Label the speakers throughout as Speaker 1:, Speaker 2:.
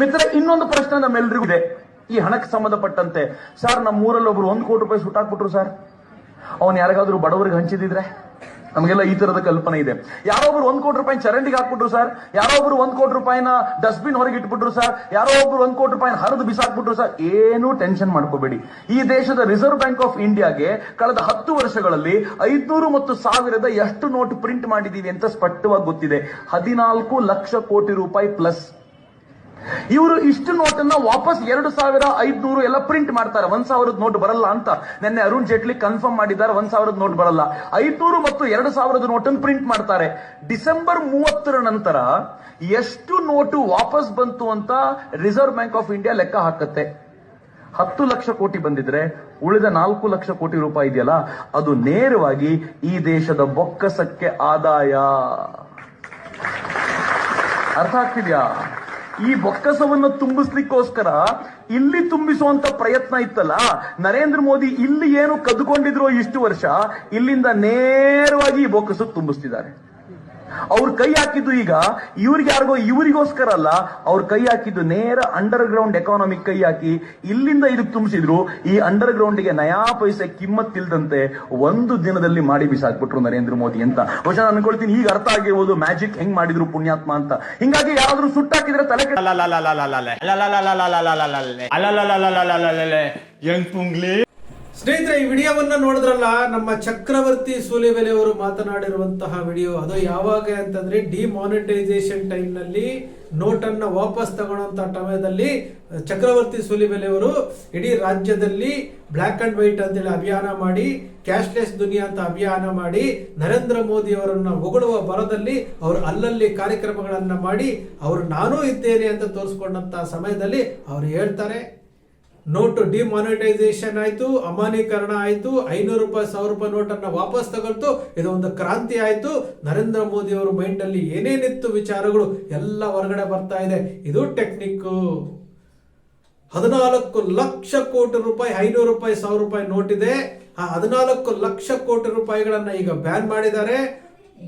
Speaker 1: ಮಿತ್ರ ಇನ್ನೊಂದು ಪ್ರಶ್ನೆ ನಮ್ಮೆಲ್ರಿಗೂ ಇದೆ. ಈ ಹಣಕ್ಕೆ ಸಂಬಂಧಪಟ್ಟಂತೆ. ಸರ್ ನಮ್ಮ ಊರಲ್ಲಿ ಒಬ್ರು ಒಂದು ಕೋಟಿ ರೂಪಾಯಿ ಸುಟ್ಟಾಕ್ಬಿಟ್ರು ಸರ್. ಅವ್ನು ಯಾರಿಗಾದ್ರೂ ಬಡವರಿಗೆ ಹಂಚಿದಿದ್ರೆ? ನಮಗೆಲ್ಲ ಈ ತರದ ಕಲ್ಪನೆ ಇದೆ. ಯಾರೊಬ್ರು ಒಂದ್ ಕೋಟಿ ರೂಪಾಯಿ ಚರಂಡಿಗೆ ಹಾಕ್ಬಿಟ್ರು ಸರ್? ಯಾರೊಬ್ರು ಒಂದ್ ಕೋಟಿ ರೂಪಾಯಿನ ಡಸ್ಟ್ಬಿನ್ ಹೊರಗೆ ಇಟ್ಬಿಟ್ರು ಸರ್? ಯಾರೋ ಒಬ್ರು ಒಂದ್ ಕೋಟಿ ರೂಪಾಯಿ ಹರಿದು ಬಿಸಾಕ್ಬಿಟ್ರು ಸರ್? ಏನು ಟೆನ್ಷನ್ ಮಾಡ್ಕೋಬೇಡಿ. ಈ ದೇಶದ ರಿಸರ್ವ್ ಬ್ಯಾಂಕ್ ಆಫ್ ಇಂಡಿಯಾಗೆ ಕಳೆದ ಹತ್ತು ವರ್ಷಗಳಲ್ಲಿ ಐದ್ನೂರು ಮತ್ತು ಸಾವಿರದ ಎಷ್ಟು ನೋಟ್ ಪ್ರಿಂಟ್ ಮಾಡಿದೀವಿ ಅಂತ ಸ್ಪಷ್ಟವಾಗಿ ಗೊತ್ತಿದೆ. ಹದಿನಾಲ್ಕು ಲಕ್ಷ ಕೋಟಿ ರೂಪಾಯಿ ಪ್ಲಸ್. ಇವರು ಇಷ್ಟು ನೋಟನ್ನ ವಾಪಸ್ ಎರಡು ಸಾವಿರ ಐದ್ನೂರು ಎಲ್ಲ ಪ್ರಿಂಟ್ ಮಾಡ್ತಾರೆ. ಒಂದ್ ಸಾವಿರದ ನೋಟ್ ಬರಲ್ಲ ಅಂತ. ನಿನ್ನೆ ಅರುಣ್ ಜೇಟ್ಲಿ ಕನ್ಫರ್ಮ್ ಮಾಡಿದ್ದಾರೆ, ಒಂದ್ ಸಾವಿರದ ನೋಟ್ ಬರಲ್ಲ. ಐದ್ನೂರು ಮತ್ತು ಎರಡು ಸಾವಿರದ ನೋಟನ್ನು ಪ್ರಿಂಟ್ ಮಾಡ್ತಾರೆ. ಡಿಸೆಂಬರ್ ಮೂವತ್ತರ ನಂತರ ಎಷ್ಟು ನೋಟು ವಾಪಸ್ ಬಂತು ಅಂತ ರಿಸರ್ವ್ ಬ್ಯಾಂಕ್ ಆಫ್ ಇಂಡಿಯಾ ಲೆಕ್ಕ ಹಾಕತ್ತೆ. ಹತ್ತು ಲಕ್ಷ ಕೋಟಿ ಬಂದಿದ್ರೆ ಉಳಿದ ನಾಲ್ಕು ಲಕ್ಷ ಕೋಟಿ ರೂಪಾಯಿ ಇದೆಯಲ್ಲ, ಅದು ನೇರವಾಗಿ ಈ ದೇಶದ ಬೊಕ್ಕಸಕ್ಕೆ ಆದಾಯ. ಅರ್ಥ ಆಗ್ತಿದ್ಯಾ? ಈ ಬೊಕ್ಕಸವನ್ನು ತುಂಬಿಸ್ಲಿಕ್ಕೋಸ್ಕರ ಇಲ್ಲಿ ತುಂಬಿಸುವಂತ ಪ್ರಯತ್ನ ಇತ್ತಲ್ಲ? ನರೇಂದ್ರ ಮೋದಿ ಇಲ್ಲಿ ಏನು ಕದ್ಕೊಂಡಿದ್ರು ಇಷ್ಟು ವರ್ಷ, ಇಲ್ಲಿಂದ ನೇರವಾಗಿ ಈ ಬೊಕ್ಕಸ ತುಂಬಿಸ್ತಿದ್ದಾರೆ. ಅವ್ರ ಕೈ ಹಾಕಿದ್ದು ಈಗ ಇವ್ರಿಗೆ ಯಾರಿಗೋ ಇವರಿಗೋಸ್ಕರ ಅಲ್ಲ, ಅವ್ರ ಕೈ ಹಾಕಿದ್ದು ನೇರ ಅಂಡರ್ ಗ್ರೌಂಡ್ ಎಕಾನಮಿ ಕೈ ಹಾಕಿ ಇಲ್ಲಿಂದ ಇದಕ್ಕೆ ತುಂಬಿಸಿದ್ರು. ಈ ಅಂಡರ್ ಗ್ರೌಂಡ್ಗೆ ನಯಾ ಪೈಸೆ ಕಿಮ್ಮತ್ ಇಲ್ದಂತೆ ಒಂದು ದಿನದಲ್ಲಿ ಮಾಡಿ ಬಿಸಾಕ್ಬಿಟ್ರು ನರೇಂದ್ರ ಮೋದಿ ಅಂತ. ಬಹುಶಃ ಅನ್ಕೊಳ್ತೀನಿ ಈಗ ಅರ್ಥ ಆಗಿರ್ಬೋದು, ಮ್ಯಾಜಿಕ್ ಹೆಂಗ್ ಮಾಡಿದ್ರು ಪುಣ್ಯಾತ್ಮ ಅಂತ. ಹಿಂಗಾಗಿ ಯಾರಾದ್ರೂ ಸುಟ್ಟಾಕಿದ್ರೆ ತಲೆ ಅಲ್ಲ
Speaker 2: ಯಂಗ್ ಪುಂಗ್ಲಿ
Speaker 3: ಸ್ನೇಹಿತರೆ, ಈ ವಿಡಿಯೋವನ್ನ ನೋಡಿದ್ರಲ್ಲ, ನಮ್ಮ ಚಕ್ರವರ್ತಿ ಸೂಲಿಬೆಲೆ ಅವರು ಮಾತನಾಡಿರುವಂತಹ ವಿಡಿಯೋ, ಅದು ಯಾವಾಗ ಅಂತಂದ್ರೆ ಡಿಮಾನಿಟೈಸೇಷನ್ ಟೈಮ್ನಲ್ಲಿ ನೋಟ್ ಅನ್ನ ವಾಪಸ್ ತಗೊಳ್ಳುವಂತ ಸಮಯದಲ್ಲಿ ಚಕ್ರವರ್ತಿ ಸೂಲಿಬೆಲೆ ಅವರು ಇಡೀ ರಾಜ್ಯದಲ್ಲಿ ಬ್ಲಾಕ್ ಅಂಡ್ ವೈಟ್ ಅಂತೇಳಿ ಅಭಿಯಾನ ಮಾಡಿ, ಕ್ಯಾಶ್ಲೆಸ್ ದುನಿಯಾ ಅಂತ ಅಭಿಯಾನ ಮಾಡಿ, ನರೇಂದ್ರ ಮೋದಿ ಅವರನ್ನ ಹೊಗಳುವ ಬರದಲ್ಲಿ ಅವರು ಅಲ್ಲಲ್ಲಿ ಕಾರ್ಯಕ್ರಮಗಳನ್ನ ಮಾಡಿ, ಅವರು ನಾನೂ ಇದ್ದೇನೆ ಅಂತ ತೋರಿಸ್ಕೊಂಡಂತ ಸಮಯದಲ್ಲಿ ಅವರು ಹೇಳ್ತಾರೆ. ನೋಟ್ ಡಿಮಾನಿಟೈಸೇಷನ್ ಆಯಿತು ಅಮಾನೀಕರಣ ಆಯಿತು, ಐನೂರು ರೂಪಾಯಿ, ಸಾವಿರ ರೂಪಾಯಿ ನೋಟನ್ನು ವಾಪಸ್ ತಗೊಳ್ತು, ಇದು ಒಂದು ಕ್ರಾಂತಿ ಆಯಿತು. ನರೇಂದ್ರ ಮೋದಿ ಅವರ ಮೈಂಡ್ ಅಲ್ಲಿ ಏನೇನಿತ್ತು ವಿಚಾರಗಳು, ಎಲ್ಲ ಹೊರಗಡೆ ಬರ್ತಾ ಇದೆ. ಇದು ಟೆಕ್ನಿಕ್ ಹದಿನಾಲ್ಕು ಲಕ್ಷ ಕೋಟಿ ರೂಪಾಯಿ, ಐನೂರು ರೂಪಾಯಿ, ಸಾವಿರ ರೂಪಾಯಿ ನೋಟ್ ಇದೆ ಆ ಹದಿನಾಲ್ಕು ಲಕ್ಷ ಕೋಟಿ ರೂಪಾಯಿಗಳನ್ನು ಈಗ ಬ್ಯಾನ್ ಮಾಡಿದ್ದಾರೆ.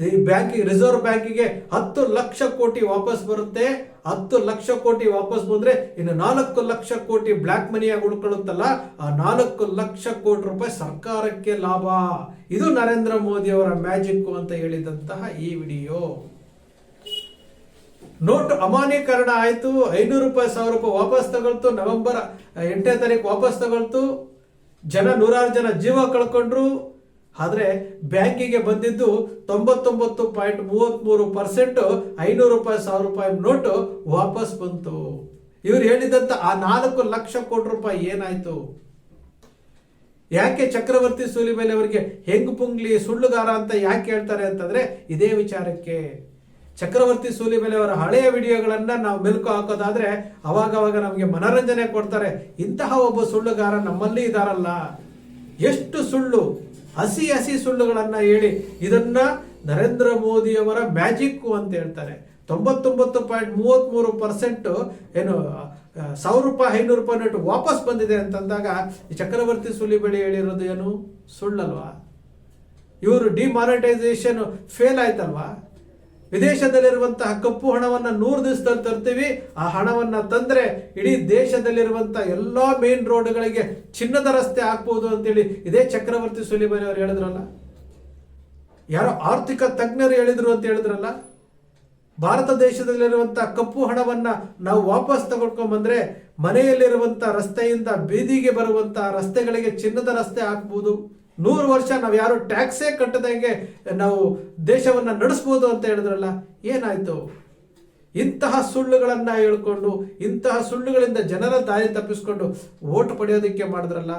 Speaker 3: ಈ ಬ್ಯಾಂಕಿಗೆ ರಿಸರ್ವ್ ಬ್ಯಾಂಕಿಗೆ ಹತ್ತು ಲಕ್ಷ ಕೋಟಿ ವಾಪಸ್ ಬರುತ್ತೆ. ಹತ್ತು ಲಕ್ಷ ಕೋಟಿ ವಾಪಸ್ ಬಂದ್ರೆ ಇನ್ನು ನಾಲ್ಕು ಲಕ್ಷ ಕೋಟಿ ಬ್ಲಾಕ್ ಮನಿಯಾಗಿ ಉಳ್ಕೊಳ್ಳುತ್ತಲ್ಲ. ಆ ನಾಲ್ಕು ಲಕ್ಷ ಕೋಟಿ ರೂಪಾಯಿ ಸರ್ಕಾರಕ್ಕೆ ಲಾಭ. ಇದು ನರೇಂದ್ರ ಮೋದಿ ಅವರ ಮ್ಯಾಜಿಕ್ ಅಂತ ಹೇಳಿದಂತಹ ಈ ವಿಡಿಯೋ. ನೋಟ್ ಅಮಾನ್ಯೀಕರಣ ಆಯಿತು. ಐನೂರು ರೂಪಾಯಿ ಸಾವಿರ ರೂಪಾಯಿ ವಾಪಸ್ ತಗೊಳ್ತು. ನವೆಂಬರ್ ಎಂಟನೇ ತಾರೀಕು ವಾಪಸ್ ತಗೊಳ್ತು. ಜನ ನೂರಾರು ಜನ ಜೀವ ಕಳ್ಕೊಂಡ್ರು. ಆದ್ರೆ ಬ್ಯಾಂಕಿಗೆ ಬಂದಿದ್ದು ತೊಂಬತ್ತೊಂಬತ್ತು ಪಾಯಿಂಟ್ ಮೂವತ್ಮೂರು ಪರ್ಸೆಂಟ್ ಐನೂರು ರೂಪಾಯಿ, ಸಾವಿರ ರೂಪಾಯಿ ನೋಟು ವಾಪಸ್ ಬಂತು. ಇವ್ರು ಹೇಳಿದಂತ ಆ ನಾಲ್ಕು ಲಕ್ಷ ಕೋಟಿ ರೂಪಾಯಿ ಏನಾಯ್ತು? ಯಾಕೆ ಚಕ್ರವರ್ತಿ ಸೂಲಿಬೆಲೆ ಅವರಿಗೆ ಹೆಂಗ್ ಪುಂಗ್ಲಿ ಸುಳ್ಳುಗಾರ ಅಂತ ಯಾಕೆ ಹೇಳ್ತಾರೆ ಅಂತಂದ್ರೆ ಇದೇ ವಿಚಾರಕ್ಕೆ. ಚಕ್ರವರ್ತಿ ಸೂಲಿಬೆಲೆ ಅವರ ಹಳೆಯ ವಿಡಿಯೋಗಳನ್ನ ನಾವು ಮೆಲುಕು ಹಾಕೋದಾದ್ರೆ ಅವಾಗ ಅವಾಗ ನಮಗೆ ಮನರಂಜನೆ ಕೊಡ್ತಾರೆ. ಇಂತಹ ಒಬ್ಬ ಸುಳ್ಳುಗಾರ ನಮ್ಮಲ್ಲಿ ಇದಾರಲ್ಲ. ಎಷ್ಟು ಸುಳ್ಳು? ಹಸಿ ಹಸಿ ಸುಳ್ಳುಗಳನ್ನ ಹೇಳಿ ಇದನ್ನ ನರೇಂದ್ರ ಮೋದಿಯವರ ಮ್ಯಾಜಿಕ್ಕು ಮ್ಯಾಜಿಕ್ ಅಂತ ಹೇಳ್ತಾರೆ. ತೊಂಬತ್ತೊಂಬತ್ತು ಪಾಯಿಂಟ್ ಮೂವತ್ತ್ಮೂರು ಪರ್ಸೆಂಟ್ ಏನು ಸಾವಿರ ರೂಪಾಯಿ, ಐನೂರು ರೂಪಾಯಿ ನೋಟು ವಾಪಸ್ ಬಂದಿದೆ ಅಂತಂದಾಗ ಈ ಚಕ್ರವರ್ತಿ ಸುಲಿಬೆಳೆ ಹೇಳಿರೋದು ಏನು? ಸುಳ್ಳಲ್ವಾ? ಇವರು ಡಿಮಾನಿಟೈಸೇಷನ್ ಫೇಲ್ ಆಯ್ತಲ್ವಾ? ವಿದೇಶದಲ್ಲಿರುವಂತಹ ಕಪ್ಪು ಹಣವನ್ನ ನೂರು ದಿವಸದಲ್ಲಿ ತರ್ತೀವಿ, ಆ ಹಣವನ್ನ ತಂದ್ರೆ ಇಡೀ ದೇಶದಲ್ಲಿರುವಂಥ ಎಲ್ಲಾ ಮೇನ್ ರೋಡ್ಗಳಿಗೆ ಚಿನ್ನದ ರಸ್ತೆ ಹಾಕ್ಬೋದು ಅಂತೇಳಿ ಇದೇ ಚಕ್ರವರ್ತಿ ಸುಲಿಮನಿ ಅವರು ಹೇಳಿದ್ರಲ್ಲ? ಯಾರೋ ಆರ್ಥಿಕ ತಜ್ಞರು ಹೇಳಿದ್ರು ಅಂತ ಹೇಳಿದ್ರಲ್ಲ? ಭಾರತ ದೇಶದಲ್ಲಿರುವಂತಹ ಕಪ್ಪು ಹಣವನ್ನ ನಾವು ವಾಪಸ್ ತಗೊಳ್ಕೊಂಡ್ ಬಂದ್ರೆ ಮನೆಯಲ್ಲಿರುವಂತ ರಸ್ತೆಯಿಂದ ಬೀದಿಗೆ ಬರುವಂತಹ ರಸ್ತೆಗಳಿಗೆ ಚಿನ್ನದ ರಸ್ತೆ ಹಾಕ್ಬೋದು. ನೂರು ವರ್ಷ ನಾವು ಯಾರು ಟ್ಯಾಕ್ಸೇ ಕಟ್ಟದಂಗೆ ನಾವು ದೇಶವನ್ನ ನಡೆಸ್ಬೋದು ಅಂತ ಹೇಳಿದ್ರಲ್ಲ, ಏನಾಯ್ತು? ಇಂತಹ ಸುಳ್ಳುಗಳನ್ನು ಹೇಳ್ಕೊಂಡು, ಇಂತಹ ಸುಳ್ಳುಗಳಿಂದ ಜನರ ದಾರಿ ತಪ್ಪಿಸ್ಕೊಂಡು ಓಟ್ ಪಡೆಯೋದಕ್ಕೆ ಮಾಡಿದ್ರಲ್ಲ,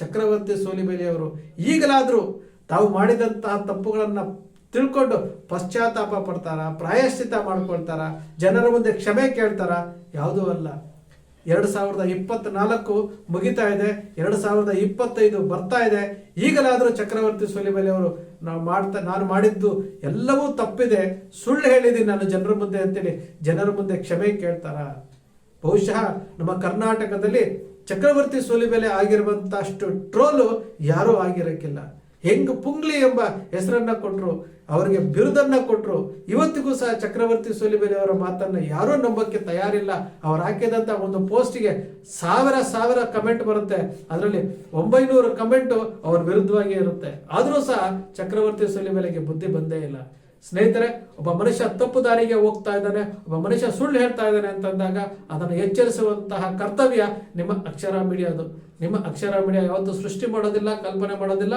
Speaker 3: ಚಕ್ರವರ್ತಿ ಸೋಲಿಬೇಲಿ ಅವರು. ಈಗಲಾದರೂ ತಾವು ಮಾಡಿದಂತಹ ತಪ್ಪುಗಳನ್ನು ತಿಳ್ಕೊಂಡು ಪಶ್ಚಾತ್ತಾಪ ಪಡ್ತಾರ, ಪ್ರಾಯಶ್ಚಿತ ಮಾಡ್ಕೊಳ್ತಾರ, ಜನರ ಮುಂದೆ ಕ್ಷಮೆ ಕೇಳ್ತಾರ? ಯಾವುದೂ ಅಲ್ಲ. ಎರಡು ಸಾವಿರದ ಇಪ್ಪತ್ನಾಲ್ಕು ಮುಗಿತಾ ಇದೆ, ಎರಡು ಸಾವಿರದ ಇಪ್ಪತ್ತೈದು ಬರ್ತಾ ಇದೆ. ಈಗಲಾದರೂ ಚಕ್ರವರ್ತಿ ಸೊಲಿಬೆಲೆ ಅವರು ನಾವು ಮಾಡ್ತಾ, ನಾನು ಮಾಡಿದ್ದು ಎಲ್ಲವೂ ತಪ್ಪಿದೆ. ಸುಳ್ಳು ಹೇಳಿದ್ದೀನಿ ನಾನು ಜನರ ಮುಂದೆ ಅಂತೇಳಿ. ಜನರ ಮುಂದೆ ಕ್ಷಮೆ ಕೇಳ್ತಾರ? ಬಹುಶಃ ನಮ್ಮ ಕರ್ನಾಟಕದಲ್ಲಿ ಚಕ್ರವರ್ತಿ ಸೋಲಿಬೆಲೆ ಆಗಿರುವಂಥ ಅಷ್ಟು ಟ್ರೋಲು ಯಾರೂ ಆಗಿರಕ್ಕಿಲ್ಲ. ಹೆಂಗ್ ಪುಂಗ್ಲಿ ಎಂಬ ಹೆಸರನ್ನ ಕೊಟ್ಟರು ಅವರಿಗೆ ಬಿರುದನ್ನ ಕೊಟ್ಟರು ಇವತ್ತಿಗೂ ಸಹ ಚಕ್ರವರ್ತಿ ಸೋಲಿಬೇರಿ ಅವರ ಮಾತನ್ನ ಯಾರೂ ನಂಬಕ್ಕೆ ತಯಾರಿಲ್ಲ. ಅವ್ರು ಹಾಕಿದಂತ ಒಂದು ಪೋಸ್ಟ್ಗೆ ಸಾವಿರ ಸಾವಿರ ಕಮೆಂಟ್ ಬರುತ್ತೆ. ಅದರಲ್ಲಿ ಒಂಬೈನೂರು ಕಮೆಂಟು ಅವ್ರ ವಿರುದ್ಧವಾಗಿ ಇರುತ್ತೆ. ಆದರೂ ಸಹ ಚಕ್ರವರ್ತಿ ಸೋಲಿಬೇಲೆಗೆ ಬುದ್ಧಿ ಬಂದೇ ಇಲ್ಲ. ಸ್ನೇಹಿತರೆ, ಒಬ್ಬ ಮನುಷ್ಯ ತಪ್ಪು ದಾರಿಗೆ ಹೋಗ್ತಾ ಇದ್ದಾನೆ, ಒಬ್ಬ ಮನುಷ್ಯ ಸುಳ್ಳು ಹೇಳ್ತಾ ಇದ್ದಾನೆ ಅಂತಂದಾಗ ಅದನ್ನು ಎಚ್ಚರಿಸುವಂತಹ ಕರ್ತವ್ಯ ನಿಮ್ಮ ಅಕ್ಷರ ಮೀಡಿಯಾದು ನಿಮ್ಮ ಅಕ್ಷರ ಮೀಡಿಯಾ ಯಾವತ್ತೂ ಸೃಷ್ಟಿ ಮಾಡೋದಿಲ್ಲ, ಕಲ್ಪನೆ ಮಾಡೋದಿಲ್ಲ.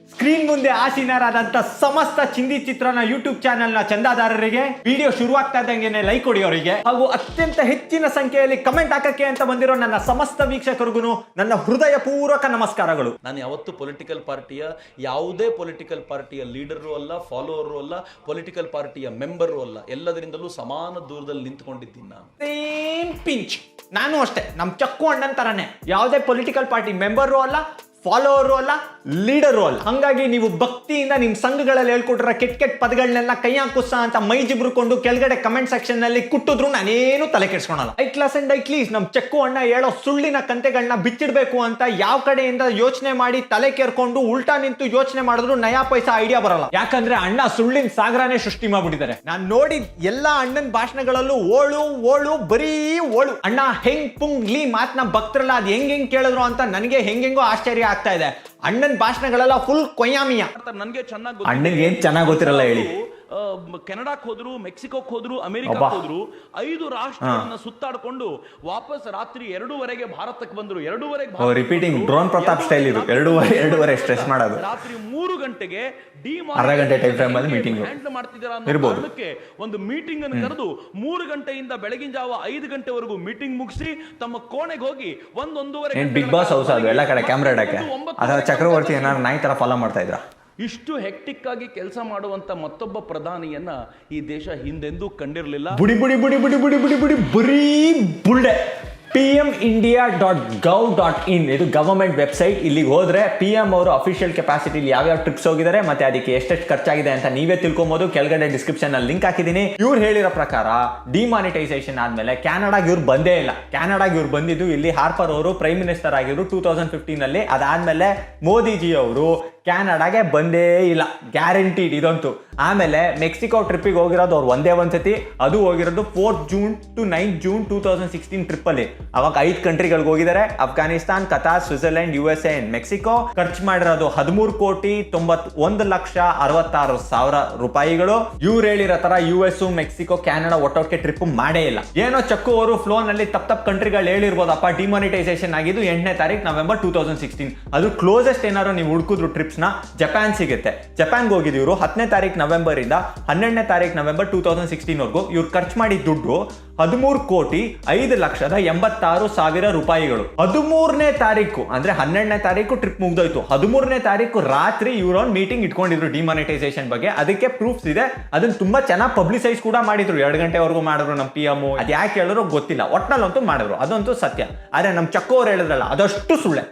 Speaker 2: ಸ್ಕ್ರೀನ್ ಮುಂದೆ ಆಸೀನರಾದಂತ ಸಮಸ್ತ ಚಿಂದಿ ಚಿತ್ರನ ಯೂಟ್ಯೂಬ್ ಚಾನೆಲ್ನ ಚಂದಾದಾರರಿಗೆ ವಿಡಿಯೋ ಶುರುವಾಗ್ತಾ ಇದ್ದಂಗೆ ಲೈಕ್ ಕೊಡಿಯೋರಿಗೆ ಹಾಗೂ ಅತ್ಯಂತ ಹೆಚ್ಚಿನ ಸಂಖ್ಯೆಯಲ್ಲಿ ಕಮೆಂಟ್ ಹಾಕಕ್ಕೆ ಅಂತ ಬಂದಿರೋ ನನ್ನ ಸಮಸ್ತ ವೀಕ್ಷಕರಿಗೂ ನನ್ನ ಹೃದಯ ಪೂರ್ವಕ ನಮಸ್ಕಾರಗಳು.
Speaker 4: ನಾನು ಯಾವತ್ತು ಪೊಲಿಟಿಕಲ್ ಪಾರ್ಟಿಯ ಯಾವುದೇ ಪೊಲಿಟಿಕಲ್ ಪಾರ್ಟಿಯ ಲೀಡರು ಅಲ್ಲ ಫಾಲೋವರು ಅಲ್ಲ ಪೊಲಿಟಿಕಲ್ ಪಾರ್ಟಿಯ ಮೆಂಬರು ಅಲ್ಲ. ಎಲ್ಲದರಿಂದಲೂ ಸಮಾನ ದೂರದಲ್ಲಿ ನಿಂತ್ಕೊಂಡಿದ್ದೀನಿ ನಾನು.
Speaker 2: ಸೇಮ್ ಪಿಂಚ್ ನಾನು ಅಷ್ಟೇ. ನಮ್ ಚಕ್ಕು ಅಣ್ಣನ್ ತರನೇ. ಯಾವುದೇ ಪೊಲಿಟಿಕಲ್ ಪಾರ್ಟಿ ಮೆಂಬರು ಅಲ್ಲ ಫಾಲೋವರು ಅಲ್ಲ ಲೀಡರು ರೋಲ್ ಹಂಗಾಗಿ ನೀವು ಭಕ್ತಿಯಿಂದ ನಿಮ್ ಸಂಘಗಳಲ್ಲಿ ಹೇಳ್ಕೊಟ್ರ ಕೆಟ್ಟ ಕೆಟ್ಟ ಪದಗಳನ್ನೆಲ್ಲ ಕೈ ಹಾಕುಸ ಅಂತ ಮೈ ಜಿಬ್ರುಕೊಂಡು ಕೆಳಗಡೆ ಕಮೆಂಟ್ ಸೆಕ್ಷನ್ನಲ್ಲಿ ಕುಟ್ಟಿದ್ರು ನಾನೇನು ತಲೆ ಕೆಡಿಸ್ಕೊಳಲ್ಲ. ಐ ಕ್ಲಾಸ್ ಅಂಡ್ ಐ ಕ್ಲೀಸ್ ನಮ್ ಚೆಕ್ಕು ಅಣ್ಣ ಹೇಳೋ ಸುಳ್ಳಿನ ಕಂತೆಗಳನ್ನ ಬಿಚ್ಚಿಡ್ಬೇಕು ಅಂತ ಯಾವ ಕಡೆಯಿಂದ ಯೋಚನೆ ಮಾಡಿ ತಲೆ ಕೇರ್ಕೊಂಡು ಉಲ್ಟಾ ನಿಂತು ಯೋಚನೆ ಮಾಡಿದ್ರು ನಯಾ ಪೈಸಾ ಐಡಿಯಾ ಬರಲ್ಲ. ಯಾಕಂದ್ರೆ ಅಣ್ಣ ಸುಳ್ಳಿನ ಸಾಗರನೇ ಸೃಷ್ಟಿ ಮಾಡ್ಬಿಟ್ಟಿದ್ದಾರೆ. ನಾನು ನೋಡಿದ ಎಲ್ಲಾ ಅಣ್ಣನ ಭಾಷಣಗಳಲ್ಲೂ ಓಳು ಓಳು, ಬರೀ ಓಳು. ಅಣ್ಣ ಹೆಂಗ್ ಪುಂಗ್ ಲೀ ಮಾತ್ನ ಭಕ್ತರಲ್ಲ, ಅದ್ ಹೆಂಗ್ ಹೆಂಗ್ ಕೇಳಿದ್ರು ಅಂತ ನನಗೆ ಹೆಂಗೆಂಗೋ ಆಶ್ಚರ್ಯ ಆಗ್ತಾ ಇದೆ. ಅಣ್ಣನ ಭಾಷಣಗಳೆಲ್ಲ ಫುಲ್ ಕೊಯ್ಯಾಮಿಯ
Speaker 4: ನನಗೆ ಚೆನ್ನಾಗಿ
Speaker 2: ಅಣ್ಣಂಗೆ ಏನ್ ಚೆನ್ನಾಗಿ ಗೊತ್ತಿರಲ್ಲ ಹೇಳಿ.
Speaker 4: ಕೆನಡಾಕ್ ಹೋದ್ರು ಮೆಕ್ಸಿಕೋಕ್ ಹೋದ್ರು ಅಮೆರಿಕ
Speaker 2: ಅಬ್ಬಾ.
Speaker 4: ಹೋದ್ರು ಐದು ರಾಷ್ಟ್ರಗಳನ್ನ ಸುತ್ತಾಡ್ಕೊಂಡು ವಾಪಸ್ ರಾತ್ರಿ ಎರಡೂವರೆಗೆ ಭಾರತಕ್ಕೆ ಬಂದ್ರು ಎರಡೂವರೆಗೆ
Speaker 2: repeating ಡ್ರೋನ್ ಪ್ರತಾಪ್ ಸ್ಟೈಲ್ ಇದು. ಎರಡೂವರೆ- ಎರಡೂವರೆ ಸ್ಟ್ರೆಸ್ ಮಾಡೋದು.
Speaker 4: ರಾತ್ರಿ ಮೂರು ಗಂಟೆಗೆ
Speaker 2: ಅರ್ಧ ಗಂಟೆ ಟೈಮ್ ಫ್ರೇಮ್ ಅಲ್ಲಿ ಮೀಟಿಂಗ್
Speaker 4: ಹ್ಯಾಂಡಲ್ ಮಾಡ್ತಿದ್ದೀರಾ
Speaker 2: ಇರ್ಬೋದು.
Speaker 4: ಅನ್ನೋ ಕಾರಣಕ್ಕೆ ಒಂದು ಮೀಟಿಂಗ್ ಅನ್ನು ಕರೆದು ಮೂರು ಗಂಟೆಯಿಂದ ಬೆಳಗಿನ ಜಾವ ಐದು ಗಂಟೆವರೆಗೂ ಮೀಟಿಂಗ್ ಮುಗಿಸಿ ತಮ್ಮ ಕೋಣೆಗೆ ಹೋಗಿ ಒಂದೊಂದೂವರೆ
Speaker 2: ಬಿಗ್ ಬಾಸ್ ಹೌಸ್ ಅದು ಎಲ್ಲ ಕಡೆ ಕ್ಯಾಮ್ರಾ ಇಡಕ್ಕೆ ಅದರ ಚಕ್ರವರ್ತಿ ಏನಾದ್ರು ನಾಯಿ ತರ ಫಾಲೋ ಮಾಡ್ತಾ ಇದ್ರ
Speaker 4: ಇಷ್ಟು ಹೆಕ್ಟಿಕ್ ಆಗಿ ಕೆಲಸ ಮಾಡುವಂತ ಮತ್ತೊಬ್ಬ ಪ್ರಧಾನಿಯನ್ನ ಈ ದೇಶ ಹಿಂದೆಂದೂ ಕಂಡಿರಲಿಲ್ಲ.
Speaker 2: ಬುಡಿ ಬುಡಿ ಬುಡಿ ಬುಡಿ ಬುಡಿ ಬುಡಿ ಬುಡಿ ಬರೀ ಬುಲ್ಡೆ P M India dot gov dot in ಇದು ಗವರ್ಮೆಂಟ್ ವೆಬ್ಸೈಟ್ ಇಲ್ಲಿಗೆ ಹೋದ್ರೆ ಪಿ ಎಂ ಅವರು ಅಫಿಷಿಯಲ್ ಕೆಪಾಸಿಟಿಲಿ ಯಾವ್ಯಾವ ಟ್ರಿಪ್ಸ್ ಹೋಗಿದ್ದಾರೆ ಮತ್ತೆ ಅದಕ್ಕೆ ಎಷ್ಟೆಷ್ಟು ಖರ್ಚಾಗಿದೆ ಅಂತ ನೀವೇ ತಿಳ್ಕೊಬಹುದು ಕೆಳಗಡೆ ಡಿಸ್ಕ್ರಿಪ್ಷನ್ ಅಲ್ಲಿ ಲಿಂಕ್ ಹಾಕಿದ್ದೀನಿ ಇವ್ರು ಹೇಳಿರೋ ಪ್ರಕಾರ ಡಿಮಾನಿಟೈಸೇಷನ್ ಆದ್ಮೇಲೆ ಕ್ಯಾನಡಾಗೆ ಇವ್ರು ಬಂದೇ ಇಲ್ಲ. ಕ್ಯಾನಡಾಗೆ ಇವ್ರು ಬಂದಿದ್ದು ಇಲ್ಲಿ ಹಾರ್ಪರ್ ಅವರು ಪ್ರೈಮ್ ಮಿನಿಸ್ಟರ್ ಆಗಿದ್ರು ಟೂ ತೌಸಂಡ್ ಫಿಫ್ಟೀನ್ ಅಲ್ಲಿ. ಅದಾದ್ಮೇಲೆ ಮೋದಿಜಿ ಅವರು ಕ್ಯಾನಡಾಗೆ ಬಂದೇ ಇಲ್ಲ. ಗ್ಯಾರಂಟಿಡ್ ಇದಂತೂ. ಆಮೇಲೆ ಮೆಕ್ಸಿಕೋ ಟ್ರಿಪ್ಪಿಗೆ ಹೋಗಿರೋದು ಅವ್ರು ಒಂದೇ ಒಂದ್ಸತಿ. ಅದು ಹೋಗಿರೋದು fourth June to ninth June two thousand sixteen ಟ್ರಿಪ್ಪಲ್ಲಿ ಅವಾಗ ಐದು ಕಂಟ್ರಿಗಳಿಗೆ ಹೋಗಿದ್ದಾರೆ Afghanistan Qatar Switzerland U S A Mexico ಖರ್ಚು ಮಾಡಿರೋದು ಹದಿಮೂರು ಕೋಟಿ ತೊಂಬತ್ ಒಂದು ಲಕ್ಷ ಅರವತ್ತಾರು ಸಾವಿರ ರೂಪಾಯಿಗಳು. ಇವ್ರು ಹೇಳಿರೋ ತರ ಯು ಎಸ್ ಮೆಕ್ಸಿಕೋ ಕ್ಯಾನಡಾ ಒಟ್ಟೊಟ್ಟಿಗೆ ಟ್ರಿಪ್ ಮಾಡೇ ಇಲ್ಲ. ಏನೋ ಚಕ್ಕು ಅವರು ಫ್ಲೋನ್ ಅಲ್ಲಿ ತಪ್ಪ ತಪ್ಪ ಕಂಟ್ರಿಗಳು ಹೇಳಿರ್ಬೋದಪ್ಪ ಡಿಮಾನಿಟೈಸೇಷನ್ ಆಗಿದ್ದು ಎಂಟನೇ ತಾರೀಕು ನವೆಂಬರ್ ಟೂ ತೌಸಂಡ್ ಸಿಕ್ಸ್ಟೀನ್ ಅದು ಕ್ಲೋಸೆಸ್ಟ್ ಏನಾದ್ರು ನೀವು ಹುಡುಕಿದ್ರು ಟ್ರಿಪ್ಸ್ ನ ಜಪಾನ್ ಸಿಗುತ್ತೆ. ಜಪಾನ್ಗೆ ಹೋಗಿದ್ದು ಇವರು. ಹತ್ತನೇ ತಾರೀಕು ನವೆಂಬರ್ ಇಂದ ಹನ್ನೆರಡನೇ ತಾರೀಕು ನವೆಂಬರ್ ಟೂ ತೌಸಂಡ್ ಸಿಕ್ಸ್ಟೀನ್ ವರ್ಗು ಇವ್ರು ಖರ್ಚು ಮಾಡಿದ ದುಡ್ಡು ಹದಿಮೂರು ಕೋಟಿ ಐದು ಲಕ್ಷದ ಎಂಬತ್ತಾರು ಸಾವಿರ ರೂಪಾಯಿಗಳು. ಹದಿಮೂರನೇ ತಾರೀಕು ಅಂದ್ರೆ ಹನ್ನೆರಡನೇ ತಾರೀಕು ಟ್ರಿಪ್ ಮುಗ್ದೋಯ್ತು. ಹದಿಮೂರನೇ ತಾರೀಕು ರಾತ್ರಿ ಇವ್ರೊಂದು ಮೀಟಿಂಗ್ ಇಟ್ಕೊಂಡಿದ್ರು ಡಿಮಾನಿಟೈಸೇಷನ್ ಬಗ್ಗೆ. ಅದಕ್ಕೆ ಪ್ರೂಫ್ಸ್ ಇದೆ. ಅದನ್ನ ತುಂಬಾ ಚೆನ್ನಾಗಿ ಪಬ್ಲಿಸೈಸ್ ಕೂಡ ಮಾಡಿದ್ರು. ಎರಡು ಗಂಟೆವರೆಗೂ ಮಾಡಿದ್ರು ನಮ್ಮ ಪಿ ಎಂ ಅದು ಯಾಕೆ ಹೇಳಿದ್ರು ಗೊತ್ತಿಲ್ಲ. ಒಟ್ನಲ್ಲಂತೂ ಮಾಡಿದ್ರು. ಅದಂತೂ ಸತ್ಯ. ಆದ್ರೆ ನಮ್ಮ ಚಕ್ಕೋರು ಹೇಳಿದ್ರಲ್ಲ, ಅದಷ್ಟು ಸುಳ್ಳೆ.